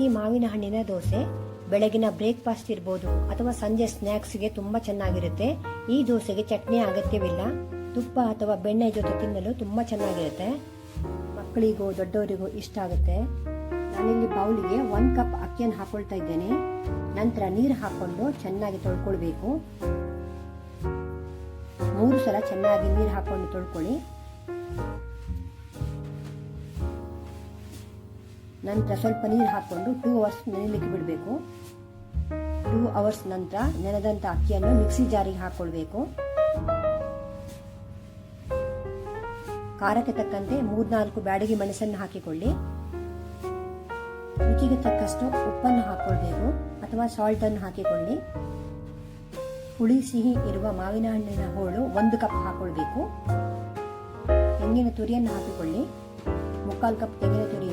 ಈ ಮಾವಿನ ಹಣ್ಣಿನ ದೋಸೆ ಬೆಳಗಿನ ಬ್ರೇಕ್ಫಾಸ್ಟ್ ಇರ್ಬೋದು ಅಥವಾ ಸಂಜೆ ಸ್ನ್ಯಾಕ್ಸ್ಗೆ ತುಂಬಾ ಚೆನ್ನಾಗಿರುತ್ತೆ. ಈ ದೋಸೆಗೆ ಚಟ್ನಿ ಅಗತ್ಯವಿಲ್ಲ. ತುಪ್ಪ ಅಥವಾ ಬೆಣ್ಣೆ ಜೊತೆ ತಿನ್ನಲು ತುಂಬಾ ಚೆನ್ನಾಗಿರುತ್ತೆ. ಮಕ್ಕಳಿಗೂ ದೊಡ್ಡವರಿಗೂ ಇಷ್ಟ ಆಗುತ್ತೆ. ನಾನಿಲ್ಲಿ ಬೌಲಿಗೆ ಒಂದು ಕಪ್ ಅಕ್ಕಿಯನ್ನು ಹಾಕೊಳ್ತಾ ಇದ್ದೇನೆ. ನಂತರ ನೀರು ಹಾಕೊಂಡು ಚೆನ್ನಾಗಿ ತೊಳ್ಕೊಳ್ಬೇಕು. ಮೂರು ಸಲ ಚೆನ್ನಾಗಿ ನೀರು ಹಾಕೊಂಡು ತೊಳ್ಕೊಳ್ಳಿ. ನಂತರ ಸ್ವಲ್ಪ ನೀರು ಹಾಕ್ಕೊಂಡು ಟೂ ಅವರ್ಸ್ ನೆನೆಲಿಕ್ಕೆ ಬಿಡಬೇಕು. ಟೂ ಅವರ್ಸ್ ನಂತರ ನೆನೆದಂಥ ಅಕ್ಕಿಯನ್ನು ಮಿಕ್ಸಿ ಜಾರಿಗೆ ಹಾಕ್ಕೊಳ್ಬೇಕು ಖಾರಕ್ಕೆ ತಕ್ಕಂತೆ ಮೂರ್ನಾಲ್ಕು ಬ್ಯಾಡಗಿ ಮೆಣಸನ್ನು ಹಾಕಿಕೊಳ್ಳಿ. ರುಚಿಗೆ ತಕ್ಕಷ್ಟು ಉಪ್ಪನ್ನು ಹಾಕೊಳ್ಬೇಕು ಅಥವಾ ಸಾಲ್ಟ್ ಅನ್ನು ಹಾಕಿಕೊಳ್ಳಿ. ಹುಳಿ, ಸಿಹಿ ಇರುವ ಮಾವಿನ ಹಣ್ಣಿನ ಹೋಳು ಒಂದು ಕಪ್ ಹಾಕೊಳ್ಬೇಕು. ತೆಂಗಿನ ತುರಿಯನ್ನು ಹಾಕಿಕೊಳ್ಳಿ. ಮುಕ್ಕಾಲು ಕಪ್ ತೆಂಗಿನ ತುರಿ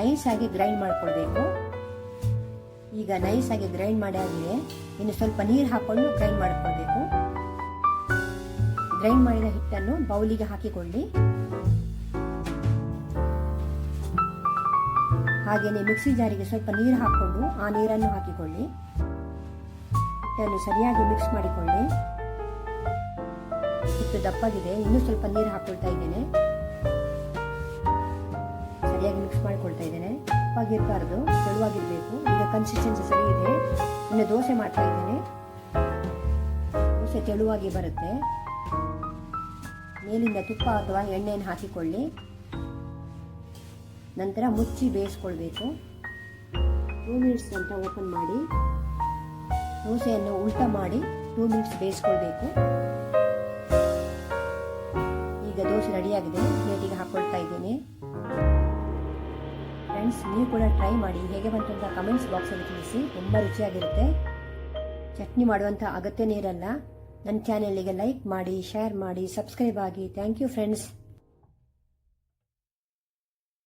ಇದೆ ಇನ್ನು ನೈಸ್ ಆಗಿ ಗ್ರೈಂಡ್ ಮಾಡ್ಕೊಳ್ಬೇಕು. ಈಗ ನೈಸ್ ಆಗಿ ಗ್ರೈಂಡ್ ಮಾಡಿ ಆಗಿದೆ ಇನ್ನು ಸ್ವಲ್ಪ ನೀರು ಹಾಕೊಂಡು ಗ್ರೈಂಡ್ ಮಾಡ್ಕೊಳ್ಬೇಕು. ಗ್ರೈಂಡ್ ಮಾಡಿದ ಹಿಟ್ಟನ್ನು ಬೌಲಿಗೆ ಹಾಕಿಕೊಳ್ಳಿ. ಹಾಗೆಯೇ ಮಿಕ್ಸಿ ಜಾರಿಗೆ ಸ್ವಲ್ಪ ನೀರು ಹಾಕೊಂಡು ಆ ನೀರನ್ನು ಹಾಕಿಕೊಳ್ಳಿ. ಹಿಟ್ಟನ್ನು ಸರಿಯಾಗಿ ಮಿಕ್ಸ್ ಮಾಡಿಕೊಳ್ಳಿ. ಹಿಟ್ಟು ದಪ್ಪಗಿದೆ. ಇನ್ನೂ ಸ್ವಲ್ಪ ನೀರು ಹಾಕೊಳ್ತಾ ಇದ್ದೇನೆ. ದಪ್ಪಗಿರಬಾರ್ದು ತೆಳುವಾಗಿರಬೇಕು. ಈಗ ಕನ್ಸಿಸ್ಟೆನ್ಸಿ ಸರಿ ಇದೆ. ಇನ್ನು ದೋಸೆ ಮಾಡ್ತಾ ಇದ್ದೇನೆ. ದೋಸೆ ತೆಳುವಾಗಿ ಬರುತ್ತೆ. ಮೇಲಿಂದ ತುಪ್ಪ ಅಥವಾ ಎಣ್ಣೆಯನ್ನು ಹಾಕಿಕೊಳ್ಳಿ. ನಂತರ ಮುಚ್ಚಿ ಬೇಯಿಸ್ಕೊಳ್ಬೇಕು. ಟೂ ಮಿನಿಟ್ಸ್ ಅಂತ ಓಪನ್ ಮಾಡಿ. ದೋಸೆಯನ್ನು ಉಲ್ಟ ಮಾಡಿ ಟೂ ಮಿನಿಟ್ಸ್ ಬೇಯಿಸ್ಕೊಳ್ಬೇಕು. ಈಗ ದೋಸೆ ರೆಡಿಯಾಗಿದೆ ಪ್ಲೇಟಿಗೆ ಹಾಕೊಳ್ತಾ ಇದ್ದೇನೆ. ಫ್ರೆಂಡ್ಸ್ ನೀವು ಕೂಡ ಟ್ರೈ ಮಾಡಿ ಹೇಗೆ ಬಂತು ಅಂತ ಕಮೆಂಟ್ಸ್ ಬಾಕ್ಸಲ್ಲಿ ತಿಳಿಸಿ, ತುಂಬ ರುಚಿಯಾಗಿರುತ್ತೆ. ಚಟ್ನಿ ಮಾಡುವಂಥ ಅಗತ್ಯನೇ ಇರಲ್ಲ. ನನ್ನ ಚಾನೆಲ್ಗೆ ಲೈಕ್ ಮಾಡಿ ಶೇರ್ ಮಾಡಿ ಸಬ್ಸ್ಕ್ರೈಬ್ ಆಗಿ. Thank you friends